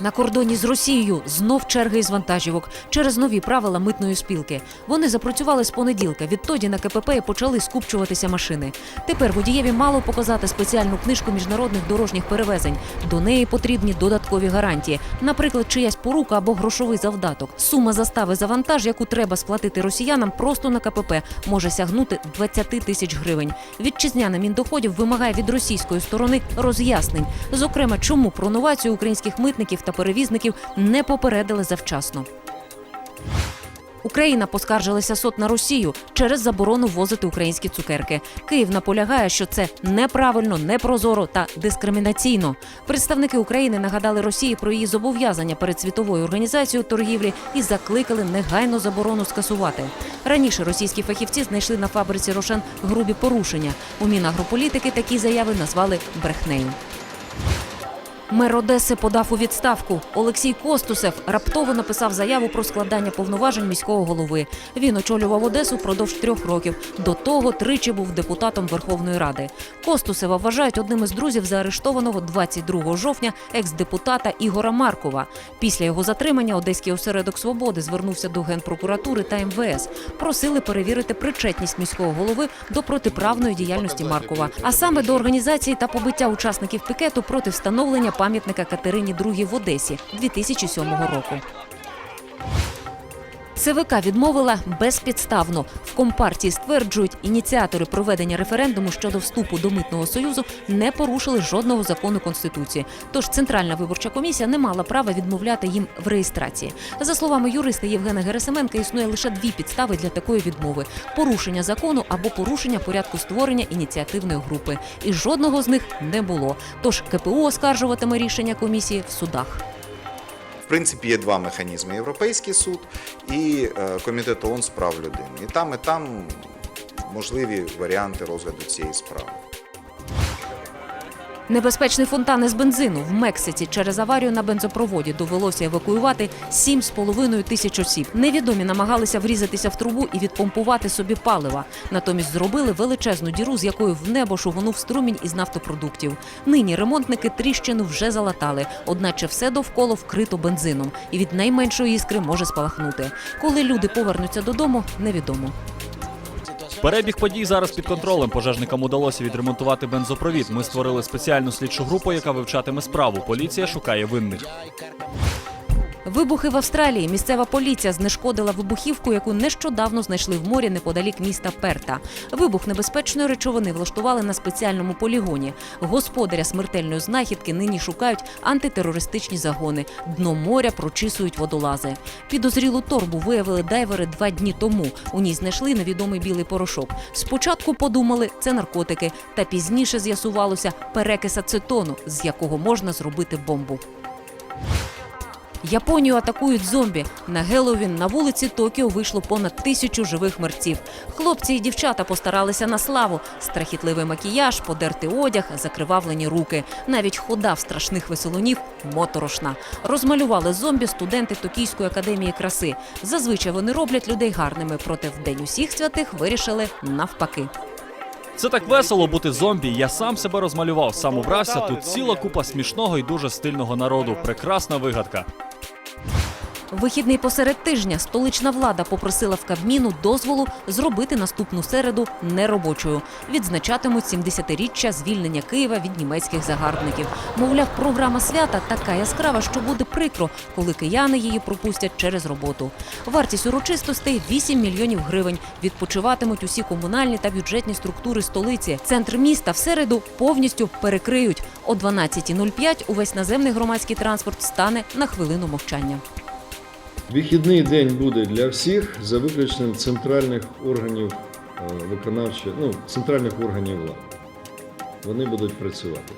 На кордоні з Росією знов черги із вантажівок через нові правила митної спілки. Вони запрацювали з понеділка. Відтоді на КПП почали скупчуватися машини. Тепер водієві мало показати спеціальну книжку міжнародних дорожніх перевезень. До неї потрібні додаткові гарантії, наприклад, чиясь порука або грошовий завдаток. Сума застави за вантаж, яку треба сплатити росіянам, просто на КПП може сягнути 20 тисяч гривень. Вітчизняна міндоходів вимагає від російської сторони роз'яснень, зокрема, чому про новацію українських митників та перевізників не попередили завчасно. Україна поскаржилася суд на Росію через заборону ввозити українські цукерки. Київ наполягає, що це неправильно, непрозоро та дискримінаційно. Представники України нагадали Росії про її зобов'язання перед світовою організацією торгівлі і закликали негайно заборону скасувати. Раніше російські фахівці знайшли на фабриці Рошен грубі порушення. У Мінагрополітики такі заяви назвали брехнею. Мер Одеси подав у відставку. Олексій Костусев раптово написав заяву про складання повноважень міського голови. Він очолював Одесу впродовж трьох років. До того тричі був депутатом Верховної Ради. Костусева вважають одним із друзів заарештованого 22 жовтня екс-депутата Ігора Маркова. Після його затримання Одеський осередок свободи звернувся до генпрокуратури та МВС. Просили перевірити причетність міського голови до протиправної діяльності Маркова, а саме до організації та побиття учасників пікету проти встановлення пам'ятника Катерині II в Одесі 2007 року. ЦВК відмовила безпідставно. В компартії стверджують, ініціатори проведення референдуму щодо вступу до митного союзу не порушили жодного закону конституції. Тож центральна виборча комісія не мала права відмовляти їм в реєстрації. За словами юриста Євгена Герасименка, існує лише дві підстави для такої відмови: порушення закону або порушення порядку створення ініціативної групи. І жодного з них не було. Тож КПУ оскаржуватиме рішення комісії в судах. Принципі, є два механізми: Європейський суд і е, Комітет ООН з прав людини. І там, і там можливі варіанти розгляду цієї справи. Небезпечний фонтан із бензину в Мексиці через аварію на бензопроводі довелося евакуювати 7,5 тисяч осіб. Невідомі намагалися врізатися в трубу і відпомпувати собі палива. Натомість зробили величезну діру, з якою в небо шугонув струмінь із нафтопродуктів. Нині ремонтники тріщину вже залатали, одначе все довкола вкрито бензином, і від найменшої іскри може спалахнути. Коли люди повернуться додому, невідомо. Перебіг подій зараз під контролем. Пожежникам удалося відремонтувати бензопровід. Ми створили спеціальну слідчу групу, яка вивчатиме справу. Поліція шукає винних. Вибухи в Австралії. Місцева поліція знешкодила вибухівку, яку нещодавно знайшли в морі неподалік міста Перта. Вибух небезпечної речовини влаштували на спеціальному полігоні. Господаря смертельної знахідки нині шукають антитерористичні загони. Дно моря прочісують водолази. Підозрілу торбу виявили дайвери два дні тому. У ній знайшли невідомий білий порошок. Спочатку подумали, це наркотики, та пізніше з'ясувалося перекис ацетону, з якого можна зробити бомбу. Японію атакують зомбі. На Геловін на вулиці Токіо вийшло понад тисячу живих мерців. Хлопці і дівчата постаралися на славу. Страхітливий макіяж, подертий одяг, закривавлені руки. Навіть хода в страшних веселунів моторошна. Розмалювали зомбі студенти Токійської академії краси. Зазвичай вони роблять людей гарними, проте в день усіх святих вирішили навпаки. Це так весело бути зомбі. Я сам себе розмалював, сам убрався. Тут ціла купа смішного і дуже стильного народу. Прекрасна вигадка. Вихідний посеред тижня столична влада попросила в Кабміну дозволу зробити наступну середу неробочою. Відзначатимуть 70-річчя звільнення Києва від німецьких загарбників. Мовляв, програма свята така яскрава, що буде прикро, коли кияни її пропустять через роботу. Вартість урочистостей 8 мільйонів гривень. Відпочиватимуть усі комунальні та бюджетні структури столиці. Центр міста в середу повністю перекриють. О 12.05 увесь наземний громадський транспорт стане на хвилину мовчання. Вихідний день буде для всіх за виключенням центральних органів е, виконавчої, ну, центральних органів влади. Вони будуть працювати.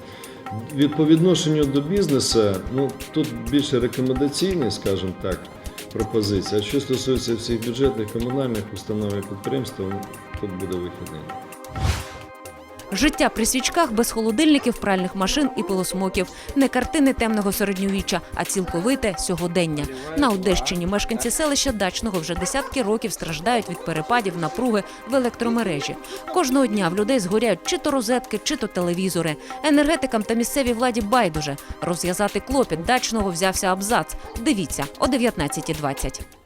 По відношенню до бізнесу, ну тут більше рекомендаційні, скажімо так, пропозиції. А що стосується всіх бюджетних, комунальних установ і підприємств, тут буде вихідний. Життя при свічках без холодильників, пральних машин і пилосмоків. Не картини темного середньовіччя, а цілковите сьогодення. На Одещині мешканці селища Дачного вже десятки років страждають від перепадів напруги в електромережі. Кожного дня в людей згоряють чи то розетки, чи то телевізори. Енергетикам та місцевій владі байдуже. Розв'язати клопіт дачного взявся абзац. Дивіться о 19.20.